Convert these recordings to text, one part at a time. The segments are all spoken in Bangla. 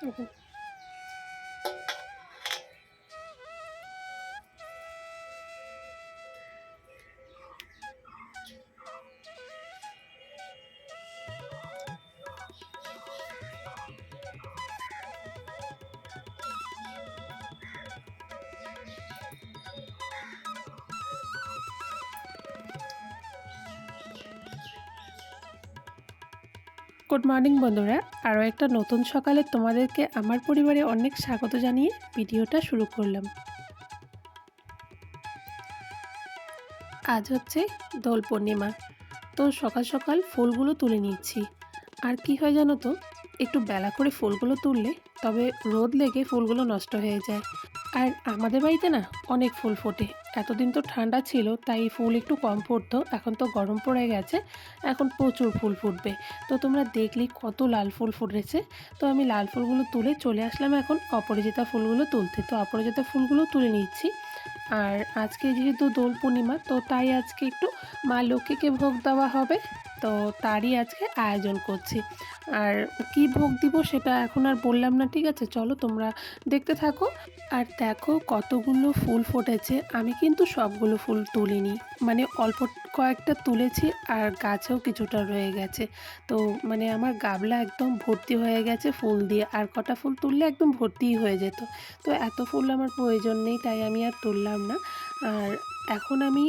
嗯。哼 গুড মর্নিং বন্ধুরা। আরও একটা নতুন সকালে তোমাদেরকে আমার পরিবারে অনেক স্বাগত জানিয়ে ভিডিওটা শুরু করলাম। আজ হচ্ছে দোল পূর্ণিমা। তো সকাল সকাল ফুলগুলো তুলে নিচ্ছি আর কি হয় জানো তো, একটু বেলা করে ফুলগুলো তুললে তবে রোদ লেগে ফুলগুলো নষ্ট হয়ে যায়। আর আমাদের বাড়িতে না অনেক ফুল ফোটে। এতদিন তো ঠান্ডা ছিল, তাই ফুল একটু কম ফুটতো এখন তো গরম পড়ে গেছে, এখন প্রচুর ফুল ফুটবে। তো তোমরা দেখলেই কত লাল ফুল ফুটেছে। তো আমি লাল ফুলগুলো তুলে চলে আসলাম এখন অপরাজিতা ফুলগুলো তুলতে। তো অপরাজিতা ফুলগুলো তুলে নিচ্ছি। আর আজকে যেহেতু দোল পূর্ণিমা, তো তাই আজকে একটু মা লক্ষ্মীকে ভোগ দেওয়া হবে। তো তারই আজকে আয়োজন করছি। আর কি ভোগ দিব সেটা এখন আর বললাম না, ঠিক আছে? চলো তোমরা দেখতে থাকো। আর দেখো কতগুলো ফুল ফুটেছে। আমি কিন্তু সবগুলো ফুল তুলিনি। মানে অল্প কয়েকটা তুলেছি আর গাছেও কিছুটা রয়ে গেছে। তো মানে আমার গাবলা একদম ভর্তি হয়ে গেছে ফুল দিয়ে। আর কটা ফুল তুললে একদম ভর্তিই হয়ে যেত। তো এত ফুল আমার প্রয়োজন নেই, তাই আমি আর তুললাম না। আর এখন আমি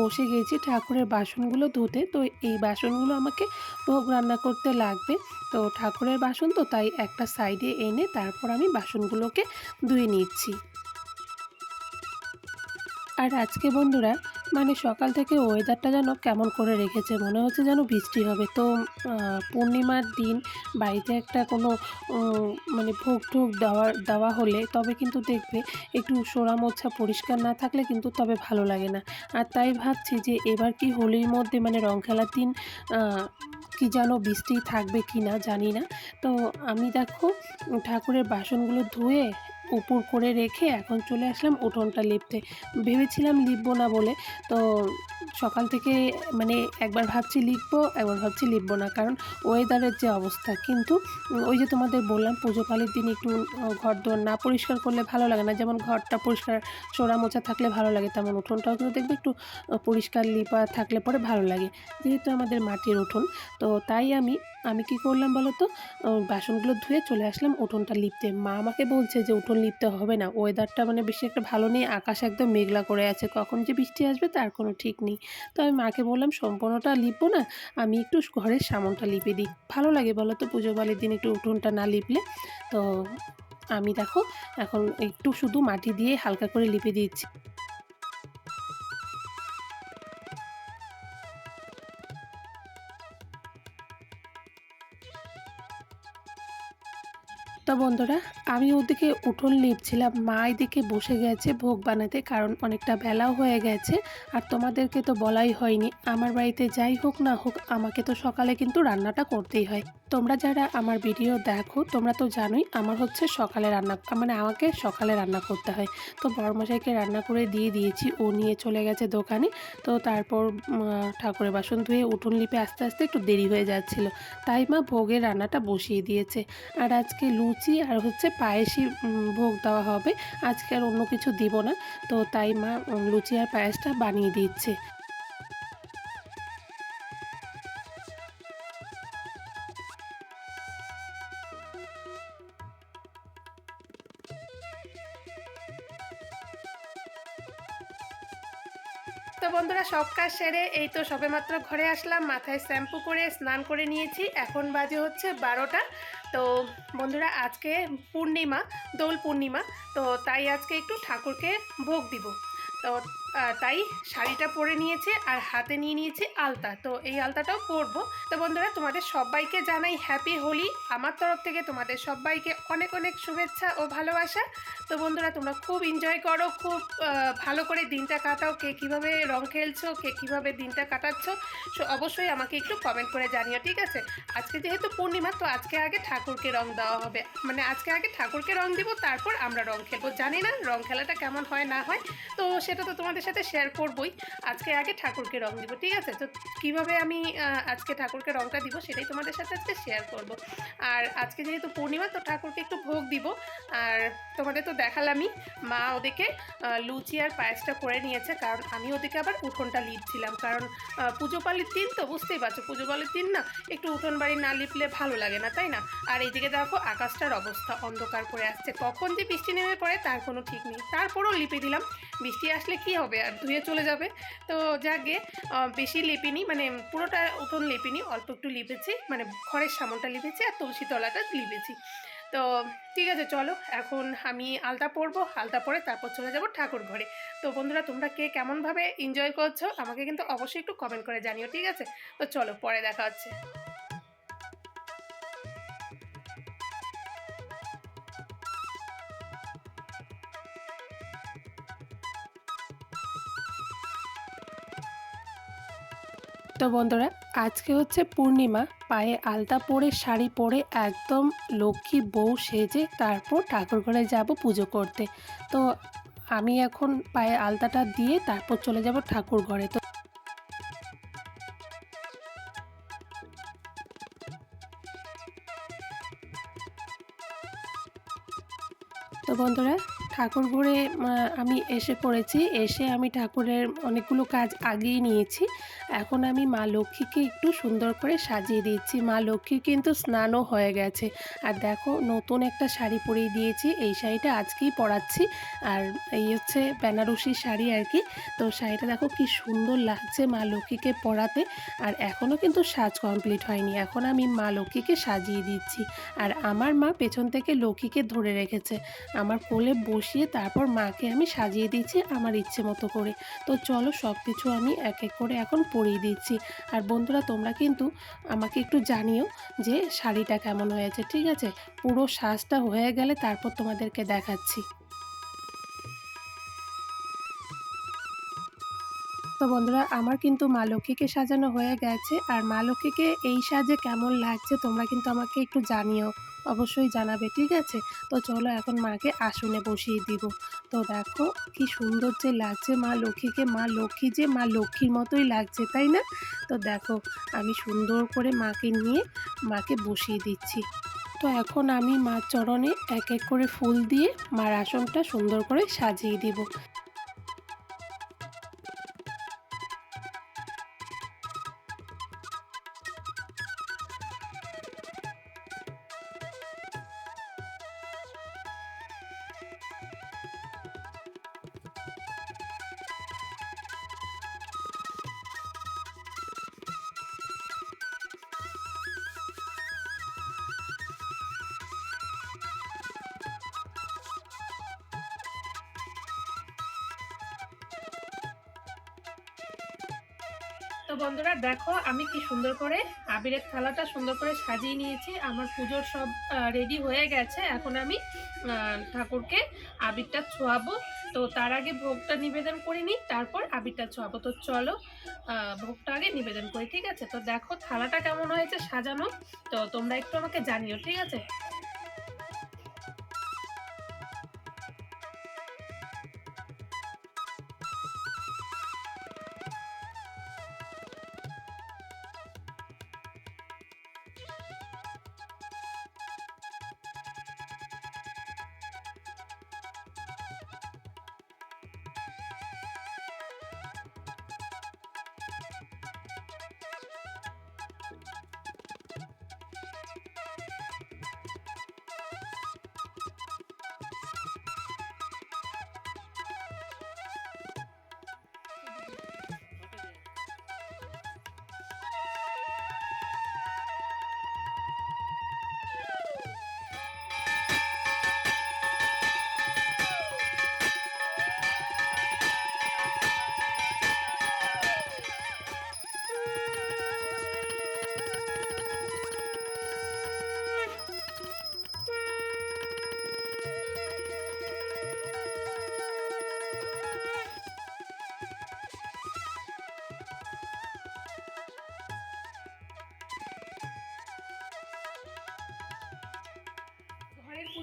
বসে গেছি ঠাকুরের বাসনগুলো ধুতে। তো এই বাসনগুলো আমাকে ভোগ রান্না করতে লাগবে। তো ঠাকুরের বাসন তো তাই একটা সাইডে এনে তারপর আমি বাসনগুলোকে ধুয়ে নিচ্ছি। আর আজকে বন্ধুরা মানে সকাল থেকে ওয়েদারটা যেন কেমন করে রেখেছে, মনে হচ্ছে যেন বৃষ্টি হবে। তো পূর্ণিমার দিন বাড়িতে একটা কোনো মানে ভোগ টোগ দেওয়া দেওয়া হলে তবে কিন্তু দেখবে একটু সোড়া মোছা পরিষ্কার না থাকলে কিন্তু তবে ভালো লাগে না। আর তাই ভাবছি যে এবার কি হোলির মধ্যে মানে রং খেলার দিন কি যেন বৃষ্টি থাকবে কি না জানি না। তো আমি দেখো ঠাকুরের বাসনগুলো ধুয়ে উপর করে রেখে এখন চলে আসলাম উঠোনটা লিপতে। ভেবেছিলাম লিপবো না বলে, তো সকাল থেকে মানে একবার ভাবছি লিখব একবার ভাবছি লিখব না, কারণ ওয়েদারের যে অবস্থা। কিন্তু ওই যে তোমাদের বললাম, পুজো পালির দিন একটু ঘর দোর না পরিষ্কার করলে ভালো লাগে না। যেমন ঘরটা পরিষ্কার, চোরা মোচা থাকলে ভালো লাগে, তেমন উঠোনটাও কিন্তু দেখবে একটু পরিষ্কার, লিপা থাকলে পরে ভালো লাগে। যেহেতু আমাদের মাটির উঠোন, তো তাই আমি আমি কি করলাম বলো তো বাসনগুলো ধুয়ে চলে আসলাম উঠোনটা লিপতে। মা আমাকে বলছে যে উঠোন লিপতে হবে না। ওয়েদারটা মানে বেশি একটা ভালো নেই, আকাশ একদম মেঘলা করে আছে। কখন যে বৃষ্টি আসবে তার কোনো ঠিক নেই। তো আমি মাকে বললাম, সম্পূর্ণটা লিপবো না, আমি একটু ঘরের সামনটা লিপে দিই। ভালো লাগে বলো তো পুজো বালির দিন একটু উঠোনটা না লিপলে। তো আমি দেখো, এখন একটু শুধু মাটি দিয়ে হালকা করে লিপে দিচ্ছি। তো বন্ধুরা, আমি ওদিকে উঠোন লিপছিলাম মা এদিকে বসে গেছে ভোগ বানাতে, কারণ অনেকটা বেলাও হয়ে গেছে, আর তোমাদেরকে তো বলাই হয়নি। আমার বাড়িতে যাই হোক না হোক, আমাকে তো সকালে কিন্তু রান্নাটা করতেই হয়। তোমরা যারা আমার ভিডিও দেখো, তোমরা তো জানোই আমার হচ্ছে সকালে রান্না মানে আমাকে সকালে রান্না করতে হয়। তো বড়মশাইকে রান্না করে দিয়ে দিয়েছি, ও নিয়ে চলে গেছে দোকানে। তো তারপর ঠাকুরের বাসন ধুয়ে উঠোন লিপে আস্তে আস্তে একটু দেরি হয়ে যাচ্ছিল। তাই মা ভোগের রান্নাটা বসিয়ে দিয়েছে। আর আজকে লুচি আর হচ্ছে পায়েসই ভোগ দেওয়া হবে। আজকে আর অন্য কিছু দিব না। তো তাই মা লুচি আর পায়েসটা বানিয়ে দিচ্ছে। তো বন্ধুরা, সব কাজ সেরে এই তো সবে মাত্র ঘরে আসলাম। মাথায় শ্যাম্পু করে স্নান করে নিয়েছি। এখন বাজে হচ্ছে বারোটা। তো বন্ধুরা, আজকে পূর্ণিমা, দোল পূর্ণিমা। তো তাই আজকে একটু ঠাকুরকে ভোগ দিব। তো তাই শাড়িটা পরে নিয়েছে আর হাতে নিয়ে নিয়েছে আলতা। তো এই আলতাটাও পরবো। তো বন্ধুরা, তোমাদের সবাইকে জানাই হ্যাপি হোলি আমার তরফ থেকে তোমাদের সবাইকে অনেক অনেক শুভেচ্ছা ও ভালোবাসা। তো বন্ধুরা, তোমরা খুব এনজয় করো, খুব ভালো করে দিনটা কাটাও। কে কীভাবে রং খেলছো, কে কীভাবে দিনটা কাটাচ্ছ, সো অবশ্যই আমাকে একটু কমেন্ট করে জানিও, ঠিক আছে? আজকে যেহেতু পূর্ণিমা, তো আজকে আগে ঠাকুরকে রং দেওয়া হবে। মানে আজকে আগে ঠাকুরকে রং দিব, তারপর আমরা রং খেলব। জানি না রং খেলাটা কেমন হয়, না হয়। তো সেটা তো তোমাদের সাথে শেয়ার করবই। আজকে আগে ঠাকুরকে রং দিব, ঠিক আছে? তো কীভাবে আমি আজকে ঠাকুরকে রংটা দিব সেটাই তোমাদের সাথে আজকে শেয়ার করব। আর আজকে যেহেতু পূর্ণিমা, তো ঠাকুরকে একটু ভোগ দিব। আর তোমাদের তো দেখালামই, মা ওদেরকে লুচি আর পায়েসটা করে নিয়েছে, কারণ আমি ওদেরকে আবার উঠোনটা লিপছিলাম কারণ পুজো পালির দিন তো, বুঝতেই পারছ, পুজো পালির দিন না, একটু উঠোন বাড়ি না লিপলে ভালো লাগে না, তাই না? আর এইদিকে দেখো, আকাশটার অবস্থা অন্ধকার করে আসছে। কখন যে বৃষ্টি নেমে পড়ে, তার কোনো ঠিক নেই। তারপরেও লিপে দিলাম। বৃষ্টি আসলে কি হবে? আর ধুয়ে চলে যাবে। তো যাকে বেশি লিপিনি মানে পুরোটা উঠোন লিপিনি, অল্প একটু লিপেছি মানে ঘরের সামনটা লিপেছি আর তুলসী তলাটা লিপেছি। তো ঠিক আছে, চলো, এখন আমি আলতা পরবো, আলতা পরে তারপর চলে যাব ঠাকুর ঘরে। তো বন্ধুরা, তোমরা কে কেমনভাবে এনজয় করছ, আমাকে কিন্তু অবশ্যই একটু কমেন্ট করে জানিও, ঠিক আছে? তো চলো, পরে দেখা হচ্ছে। তো বন্ধুরা আজকে হচ্ছে পূর্ণিমা। পায়ে আলতা পরে, শাড়ি পরে একদম লক্ষ্মী বউ সেজে তারপর ঠাকুর ঘরে যাব পুজো করতে। তো আমি এখন পায়ে আলতাটা দিয়ে তারপর চলে যাব ঠাকুর ঘরে তো তো বন্ধুরা ঠাকুর ঘরে আমি এসে পড়েছি। এসে আমি ঠাকুরের অনেকগুলো কাজ আগেই নিয়েছি। এখন আমি মা লক্ষ্মীকে একটু সুন্দর করে সাজিয়ে দিচ্ছি মা লক্ষ্মীর কিন্তু স্নানও হয়ে গেছে। আর দেখো, নতুন একটা শাড়ি পরিয়ে দিয়েছি। এই শাড়িটা আজকেই পরাচ্ছি। আর এই হচ্ছে বেনারসি শাড়ি আর কি। তো শাড়িটা দেখো কি সুন্দর লাগছে মা লক্ষ্মীকে পরাতে। আর এখনও কিন্তু সাজ কমপ্লিট হয়নি। এখন আমি মা লক্ষ্মীকে সাজিয়ে দিচ্ছি। আর আমার মা পেছন থেকে লক্ষ্মীকে ধরে রেখেছে। আমার কোলে বসিয়ে তারপর মাকে আমি সাজিয়ে দিচ্ছি আমার ইচ্ছে মতো করে। তো চলো সব কিছু আমি এক এক করে এখন পরিয়ে দিচ্ছি। আর বন্ধুরা, তোমরা কিন্তু আমাকে একটু জানিও যে শাড়িটা কেমন হয়েছে, ঠিক আছে? পুরো সাজটা হয়ে গেলে তারপর তোমাদেরকে দেখাচ্ছি। তো বন্ধুরা, আমার কিন্তু মা লক্ষ্মীকে সাজানো হয়ে গেছে। আর মা লক্ষ্মীকে এই সাজে কেমন লাগছে, তোমরা কিন্তু আমাকে একটু জানিও। অবশ্যই জানাবে, ঠিক আছে? তো চলো এখন মাকে আসনে বসিয়ে দিব। তো দেখো কি সুন্দর যে লাগছে মা লক্ষ্মীকে, মা লক্ষ্মী যে মা লক্ষ্মীর মতোই লাগছে, তাই না? তো দেখো আমি সুন্দর করে মাকে নিয়ে মাকে বসিয়ে দিচ্ছি। তো এখন আমি মার চরণে এক এক করে ফুল দিয়ে মার আসনটা সুন্দর করে সাজিয়ে দিব। তো বন্ধুরা দেখো, আমি কি সুন্দর করে আবিরের থালাটা সুন্দর করে সাজিয়ে নিয়েছি। আমার পুজোর সব রেডি হয়ে গেছে। এখন আমি ঠাকুরকে আবিরটা ছোঁয়াবো। তো তার আগে ভোগটা নিবেদন করে নিই, তারপর আবিরটা ছোঁয়াবো। তো চলো ভোগটা আগে নিবেদন করি, ঠিক আছে? তো দেখো, থালাটা কেমন হয়েছে সাজানো? তো তোমরা একটু আমাকে জানিও, ঠিক আছে?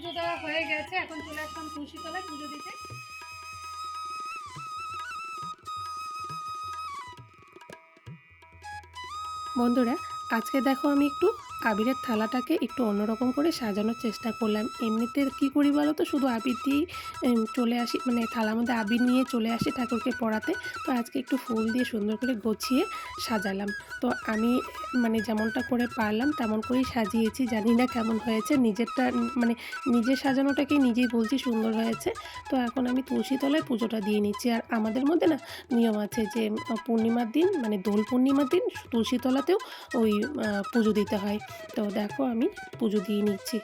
পুজো দেওয়া হয়ে গেছে, এখন চলে আসলাম তুলসীতলায় পুজো দিতে। বন্ধুরা, আজকে দেখো আমি একটু আবিরের থালাটাকে একটু অন্যরকম করে সাজানোর চেষ্টা করলাম। এমনিতে কি করি বলো তো, শুধু আবির দিয়েই চলে আসি মানে থালার মধ্যে আবির নিয়ে চলে আসি ঠাকুরকে পড়াতে। তো আজকে একটু ফুল দিয়ে সুন্দর করে গছিয়ে সাজালাম। তো আমি মানে যেমনটা করে পারলাম তেমন করেই সাজিয়েছি। জানি না কেমন হয়েছে, নিজেরটা মানে নিজের সাজানোটাকেই নিজেই বলছি সুন্দর হয়েছে। তো এখন আমি তুলসী তলায় পুজোটা দিয়ে নিচ্ছি। আর আমাদের মধ্যে না নিয়ম আছে যে পূর্ণিমার দিন মানে দোল পূর্ণিমার দিন তুলসী তলাতেও ওই পুজো দিতে হয়। তো দেখো আমি পুজো দিয়ে নিচ্ছি।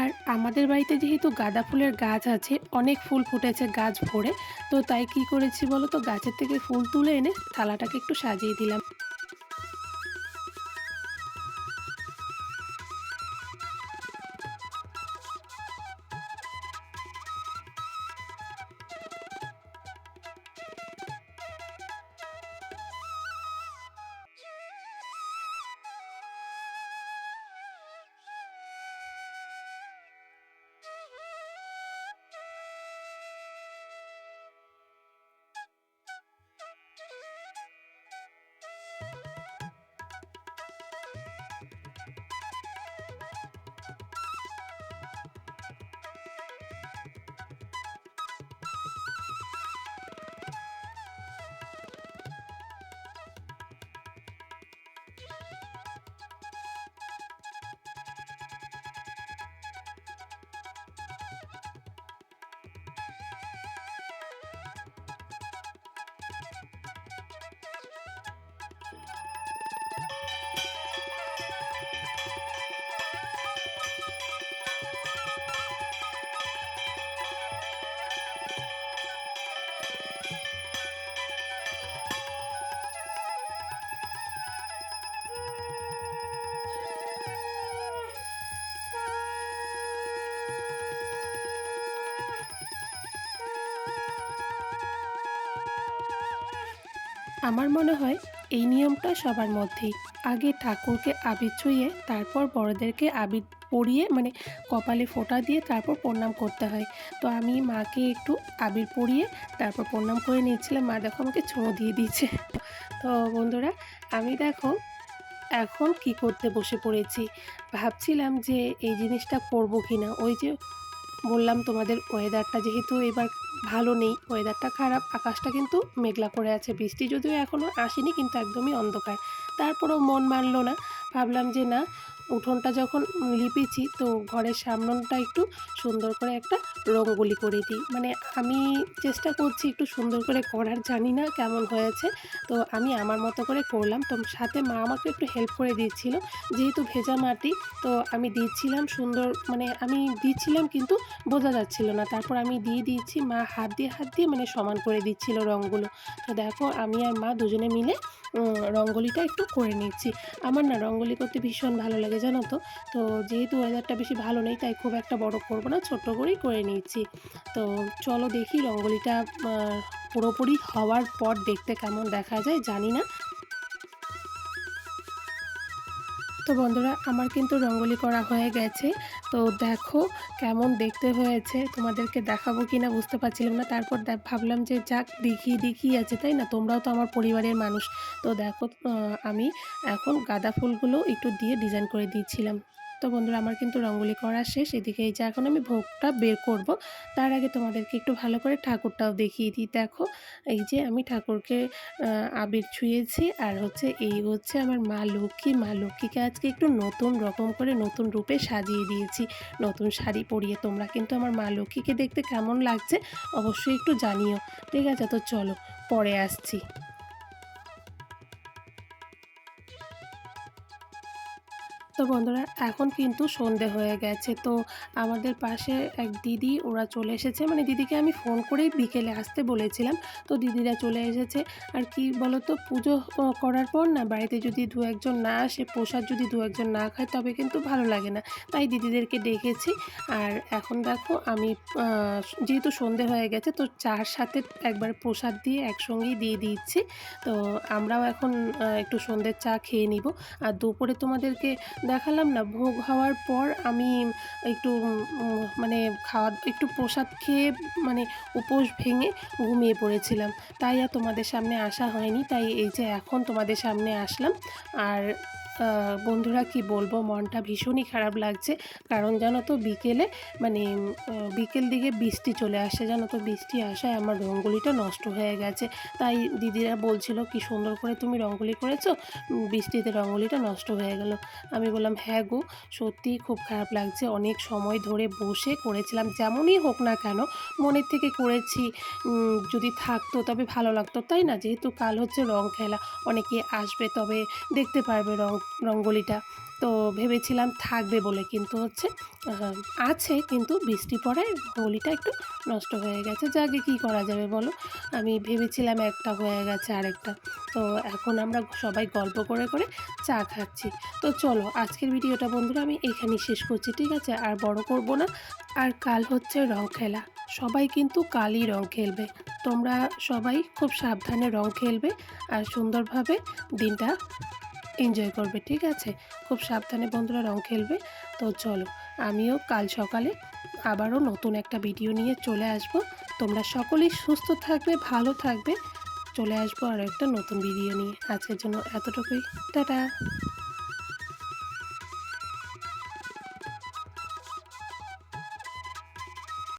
আর আমাদের বাড়িতে যেহেতু গাঁদা ফুলের গাছ আছে, অনেক ফুল ফুটেছে গাছ ভরে, তো তাই কি করেছি বলো তো? গাছের থেকে ফুল তুলে এনে থালাটাকে একটু সাজিয়ে দিলাম। আমার মনে হয় এই নিয়মটা সবার মধ্যেই। আগে ঠাকুরকে আবির ছুঁয়ে, তারপর বড়দেরকে আবির পরিয়ে মানে কপালে ফোঁটা দিয়ে তারপর প্রণাম করতে হয়। তো আমি মাকে একটু আবির পরিয়ে, তারপর প্রণাম করে নিয়েছিলাম। মা দেখো আমাকে ছোঁয়া দিয়ে দিয়েছে। তো বন্ধুরা, আমি দেখো এখন কি করতে বসে পড়েছি। ভাবছিলাম যে এই জিনিসটা করব কি না ওই যে বললাম তোমাদের ওয়েদারটা যেহেতু এবার ভালো নেই। ওয়েদারটা খারাপ, আকাশটা কিন্তু মেঘলা করে আছে। বৃষ্টি যদিও এখনও আসেনি, কিন্তু একদমই অন্ধকার। তারপরেও মন মানলো না। ভাবলাম যে না উঠোনটা যখন লিপেছি, তো ঘরের সামনটা একটু সুন্দর করে একটা রঙ্গোলি করে দিই। মানে আমি চেষ্টা করছি একটু সুন্দর করে করার, জানি না কেমন হয়েছে। তো আমি আমার মতো করে করলাম। তো সাথে মা আমাকে একটু হেল্প করে দিচ্ছিল যেহেতু ভেজা মাটি, তো আমি দিচ্ছিলাম সুন্দর মানে আমি দিচ্ছিলাম কিন্তু বোঝা যাচ্ছিল না। তারপর আমি দিয়ে দিয়েছি, মা হাত দিয়ে হাত দিয়ে মানে সমান করে দিচ্ছিল রঙগুলো। তো দেখো, আমি আর মা দুজনে মিলে রঙ্গোলিটা একটু করে নিচ্ছি। আমার না রঙ্গোলি করতে ভীষণ ভালো লাগে, জানো তো? তো যেহেতু ওয়েদারটা বেশি ভালো নেই, তাই খুব একটা বড় করব না ছোট করেই করে নিচ্ছি। তো চলো দেখি রঙ্গোলিটা পুরোপুরি হওয়ার পর দেখতে কেমন দেখা যায়, জানি না। তো বন্ধুরা, আমার কিন্তু রঙ্গোলি করা হয়ে গেছে। তো দেখো কেমন দেখতে হয়েছে। তোমাদেরকে দেখাবো কি না বুঝতে পারছিলাম না। তারপর দেখ- ভাবলাম যে যাক দেখিয়ে দেখিয়ে আছে, তাই না? তোমরাও তো আমার পরিবারের মানুষ। তো দেখো আমি এখন গাঁদা ফুলগুলো একটু দিয়ে ডিজাইন করে দিয়েছিলাম। তো বন্ধুরা, আমার কিন্তু রঙ্গোলি করা শেষ। এদিকে এই যে এখন আমি ভোগটা বের করব, তার আগে তোমাদেরকে একটু ভালো করে ঠাকুরটাও দেখিয়ে দিই। দেখো, এই যে আমি ঠাকুরকে আবির ছুঁয়েছি, আর হচ্ছে এই হচ্ছে আমার মা লক্ষ্মী। মা লক্ষ্মীকে আজকে একটু নতুন রকম করে নতুন রূপে সাজিয়ে দিয়েছি। নতুন শাড়ি পরিয়ে তোমরা কিন্তু আমার মা লক্ষ্মীকে দেখতে কেমন লাগছে অবশ্যই একটু জানিও। ঠিক আছে, তো চলো, পরে আসছি। তো বন্ধুরা, এখন কিন্তু সন্ধে হয়ে গেছে। তো আমাদের পাশে এক দিদি, ওরা চলে এসেছে। মানে দিদিকে আমি ফোন করেই বিকেলে আসতে বলেছিলাম। তো দিদিরা চলে এসেছে। আর কি বলো তো পুজো করার পর না বাড়িতে যদি দু একজন না আসে, প্রসাদ যদি দু একজন না খায়, তবে কিন্তু ভালো লাগে না। তাই দিদিদেরকে ডেকেছি। আর এখন দেখো, আমি যেহেতু সন্ধে হয়ে গেছে, তো চার সাথে একবার প্রসাদ দিয়ে একসঙ্গেই দিয়ে দিচ্ছি। তো আমরাও এখন একটু সন্ধ্যের চা খেয়ে নিব। আর দুপুরে তোমাদেরকে দেখালাম না। ভোগ হওয়ার পর আমি একটু মানে খাওয়া, একটু প্রসাদ খেয়ে মানে উপোস ভেঙে ঘুমিয়ে পড়েছিলাম। তাই আর তোমাদের সামনে আসা হয়নি। তাই এই যে এখন তোমাদের সামনে আসলাম। আর বন্ধুরা কি বলব, মনটা ভীষণই খারাপ লাগছে। কারণ জানো তো বিকেলে মানে বিকেল দিকে বৃষ্টি চলে আসে। জানো তো বৃষ্টি আসায় আমার রঙ্গোলিটা নষ্ট হয়ে গেছে। তাই দিদিরা বলছিল, কি সুন্দর করে তুমি রঙ্গোলি করেছ? বৃষ্টিতে রঙ্গোলিটা নষ্ট হয়ে গেল। আমি বললাম হ্যাঁ গো, সত্যিই খুব খারাপ লাগছে। অনেক সময় ধরে বসে করেছিলাম, যেমনই হোক না কেন, মনের থেকে করেছি। যদি থাকতো তবে ভালো লাগতো। তাই না? যেহেতু কাল হচ্ছে রং খেলা, অনেকে আসবে তবে দেখতে পারবে রং রঙ্গোলিটা। তো ভেবেছিলাম থাকবে বলে কিন্তু হচ্ছে আছে কিন্তু বৃষ্টি পড়ায় রঙ্গোলিটা একটু নষ্ট হয়ে গেছে। যাকে কী করা যাবে বলো? আমি ভেবেছিলাম একটা হয়ে গেছে আরেকটা। তো এখন আমরা সবাই গল্প করে করে চা খাচ্ছি। তো চলো, আজকের ভিডিওটা বন্ধুরা আমি এখানেই শেষ করছি, ঠিক আছে? আর বড় করব না। আর কাল হচ্ছে রং খেলা। সবাই কিন্তু কালই রং খেলবে। তোমরা সবাই খুব সাবধানে রং খেলবে আর সুন্দরভাবে দিনটা এনজয় করবে, ঠিক আছে? খুব সাবধানে বন্ধুরা রং খেলবে। তো চলো, আমিও কাল সকালে আবারও নতুন একটা ভিডিও নিয়ে চলে আসব। তোমরা সকলেই সুস্থ থাকবে, ভালো থাকবে। চলে আসব আর একটা নতুন ভিডিও নিয়ে। আজকের জন্য এতটুকুই। টাটা!